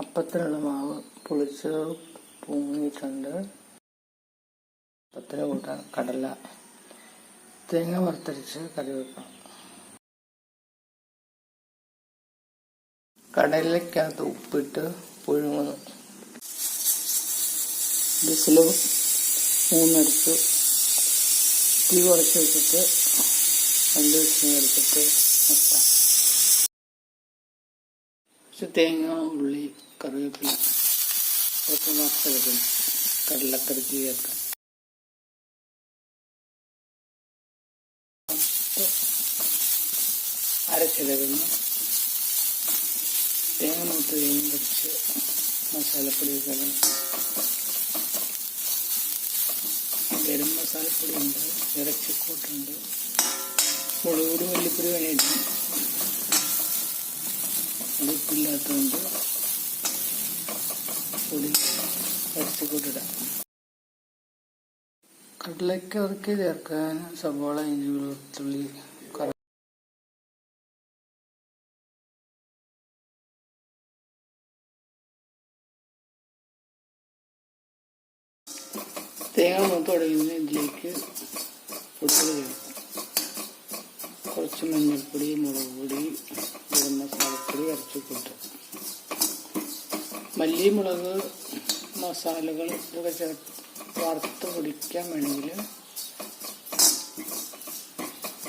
അപ്പത്തിനുള്ള മാവ് പുളിച്ച് പൊങ്ങിയിട്ടുണ്ട്. അപ്പത്തിന് കൂട്ടാൻ കടല. തേങ്ങ വറുത്തരിച്ച് കറി വെക്കണം കടലക്കകത്ത് ഉപ്പിട്ട് പുഴുങ്ങുന്നു. ബിസിൽ മൂന്നെടുത്ത് തീ കുറച്ച് വെച്ചിട്ട് രണ്ട് വിസിൽ എടുത്തിട്ട് നിർത്താം തേങ്ങ ഉള്ളി കറിവേപ്പില അതൊക്കെ വറുത്തെടുക്കണം കടലക്കറിക്ക് ചെയ്യാൻ അരച്ചിലകുന്നു തേങ്ങ മൂത്ത് തേങ്ങ കുറച്ച് മസാലപ്പൊടി കലം ഗരം മസാലപ്പൊടി ഉണ്ട് ഇറച്ചിക്കൂട്ടുണ്ട്. മുളക് പൊടി മല്ലിപ്പൊടി ഉപ്പില്ലാത്തതുകൊണ്ട് പൊടി ഇറച്ചിക്കൂട്ടിടാം കടലയ്ക്ക് അതൊക്കെ ചേർക്കാൻ സവാള ഇഞ്ചി വെളുത്തുള്ളി തേങ്ങ മൂത്ത് ഉടയുന്ന ഇതിലേക്ക് പൊടികൾ ചേർക്കും. കുറച്ച് മഞ്ഞൾപ്പൊടി മുളക് പൊടി ഗരം മസാലപ്പൊടി ഇറച്ചിക്കൂട്ട്. മല്ലി മുളക് മസാലകൾ ഇതൊക്കെ ചേർത്ത് വറുത്ത് പൊടിക്കാൻ വേണമെങ്കിൽ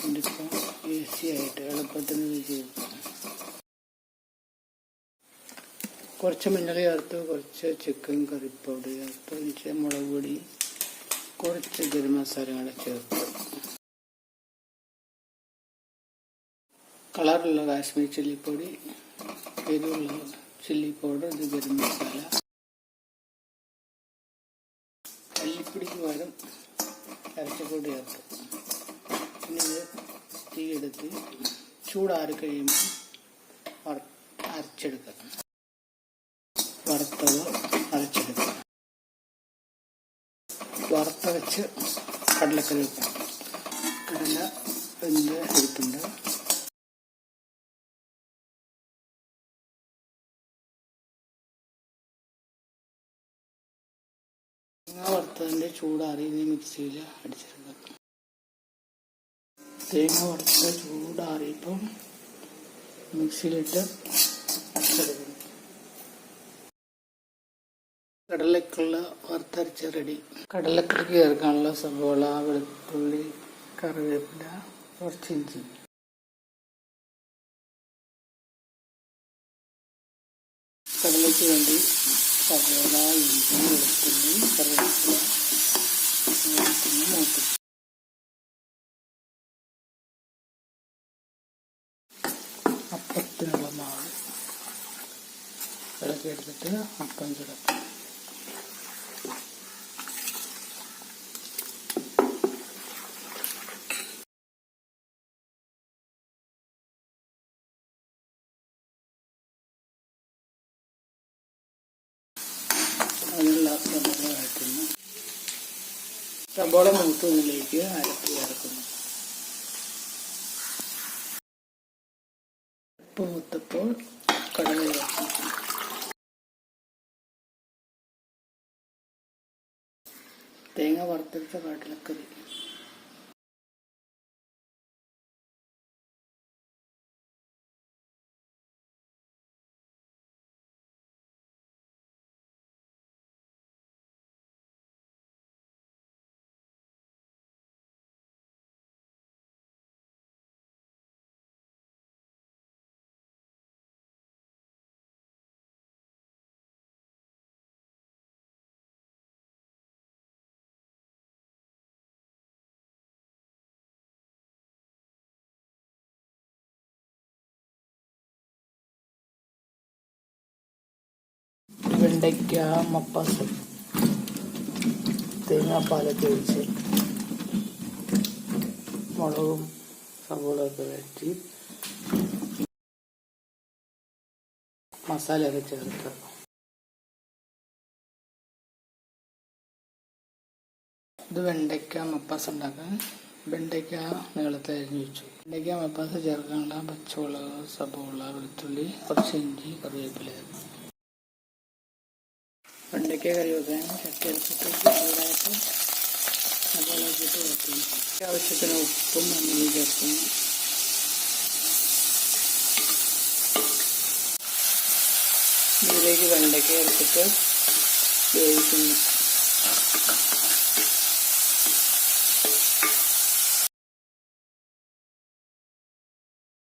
ഇതിപ്പം ഈസി ആയിട്ട് എളുപ്പത്തിന് ഇത് ചെയ്യും കുറച്ച് മഞ്ഞൾ ചേർത്ത് കുറച്ച് ചിക്കൻ കറി പൗഡർ ചേർത്ത് കുറച്ച് മുളക് പൊടി കുറച്ച് ഗരം മസാലകൾ ചേർത്ത്. കളറുള്ള കാശ്മീർ ചില്ലിപ്പൊടി എരിവുള്ള ചില്ലി പൗഡർ ഇത് ഗരം മസാല. മല്ലിപ്പൊടിക്ക് പകരം ഇറച്ചിപ്പൊടി ചേർത്തു. പിന്നെ ഇത് തീയെടുത്ത് ചൂടാറി കഴിയുമ്പോൾ അരച്ചെടുക്കുക. വറുത്തത് അരച്ചെടുക്കുക. വറുത്തരച്ച് കടലക്കറി വെക്കണം കടല വെന്ത് എടുത്തുണ്ട് വറുത്തതിന്റെ ചൂടാറി ഇനി മിക്സിയിൽ അടിച്ചെടുക്കാം തേങ്ങ വറുത്ത ചൂടാറിയപ്പം മിക്സിയിലിട്ട് കടലക്കുള്ള വറുത്തരച്ച റെഡി. കടലക്കറിക്ക് ചേർക്കാനുള്ള സവോള വെളുത്തുള്ളി കറിവേപ്പില കുറച്ച് ഇഞ്ചി. കടലയ്ക്ക് വേണ്ടി സവോള ഇഞ്ചി വെളുത്തുള്ളി കറിവേപ്പില. വെളുത്തുള്ളി മൂത്ത് അപ്പത്തിനുള്ള മാവ് ഇളക്കി എടുത്തിട്ട് അപ്പം സബോള മൂത്തതിലേക്ക് അരപ്പ് ചേർക്കുന്നു ഉപ്പ് മൂത്തപ്പോൾ കടല ചേർക്കുന്നു തേങ്ങ വറുത്തെടുത്ത കടലക്കറി വെണ്ടയ്ക്ക മപ്പാസ് തേങ്ങാപ്പാലൊക്കെ ഒഴിച്ച് മുളകും സവോളയൊക്കെ വഴറ്റി മസാലയൊക്കെ ചേർത്ത്. ഇത് വെണ്ടയ്ക്ക മപ്പാസ് ഉണ്ടാക്കാൻ. വെണ്ടയ്ക്ക നീളത്തെ അരിഞ്ഞു വെച്ചു. വെണ്ടയ്ക്ക മപ്പാസ് ചേർക്കാനുള്ള പച്ചമുളക് സബോള വെളുത്തുള്ളി കുറച്ച് ഇഞ്ചി കറിവേപ്പില വെണ്ടയ്ക്ക കറി വെക്കാൻ ചട്ടി എടുത്തിട്ട് ചൂടായിട്ട് അതുപോലെ ഇട്ടിട്ട് വെക്കുന്നു ആവശ്യത്തിന് ഉപ്പും മഞ്ഞളും ചേർക്കുന്നു ഇതിലേക്ക് വെണ്ടയ്ക്ക എടുത്തിട്ട് വേവിക്കുന്നു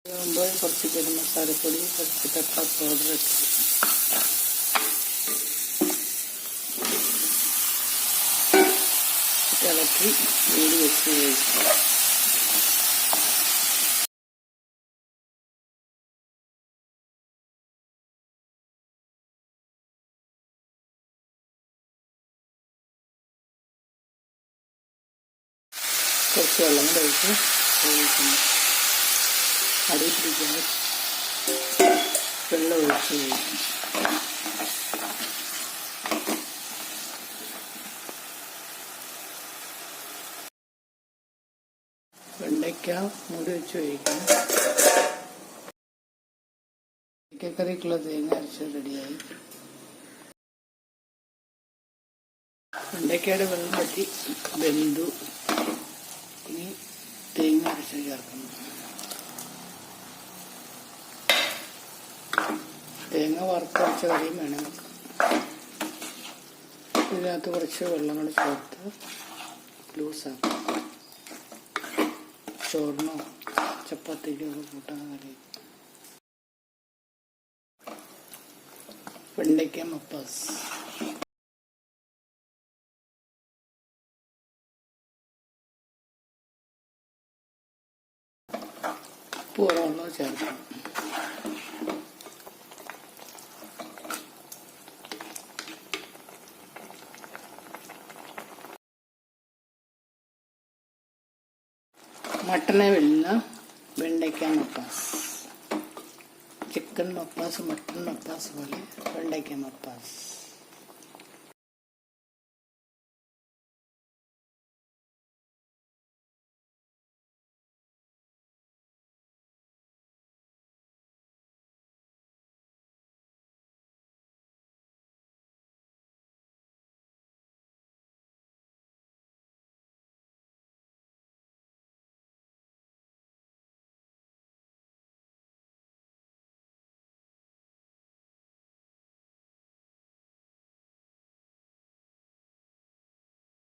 ആകുമ്പോൾ കുറച്ച് ഗരം മസാലപ്പൊടി കുറച്ച് പെപ്പർ പൗഡർ ഇട്ടു ഇളക്കി മൂടി വെച്ച് വേവിക്കും കുറച്ച് വെള്ളം കൂടെ ഒഴിച്ച് വേവിക്കുന്നു അടി പിടിക്കാതെ വെള്ളം ഒഴിച്ച് വേവിക്കും വെണ്ടയ്ക്ക മൂടി വെച്ച് വേവിക്കണം ചിക്കക്കറിക്കുള്ള തേങ്ങ അരച്ച് റെഡിയായി. വെണ്ടയ്ക്കയുടെ വെള്ളം പറ്റി വെന്തു. ഇനി തേങ്ങ അരച്ച് ചേർക്കുന്നു. തേങ്ങ വറുത്തരച്ച കറിയും വേണം. ഇതിനകത്ത് കുറച്ച് വെള്ളം കൂടി ചേർത്ത് ലൂസാക്കും. ചോറിനോ ചപ്പാത്തിക്കോ കൂട്ടാൻ കറി വെണ്ടയ്ക്ക മപ്പാസ്. പൂർവമുള്ള ചേർക്കണം. മട്ടനെ വെള്ള വെണ്ടയ്ക്ക മപ്പാസ് ചിക്കൻ മപ്പാസ് മട്ടൻ മപ്പാസ് പോലെ വെണ്ടയ്ക്ക മപ്പാസ്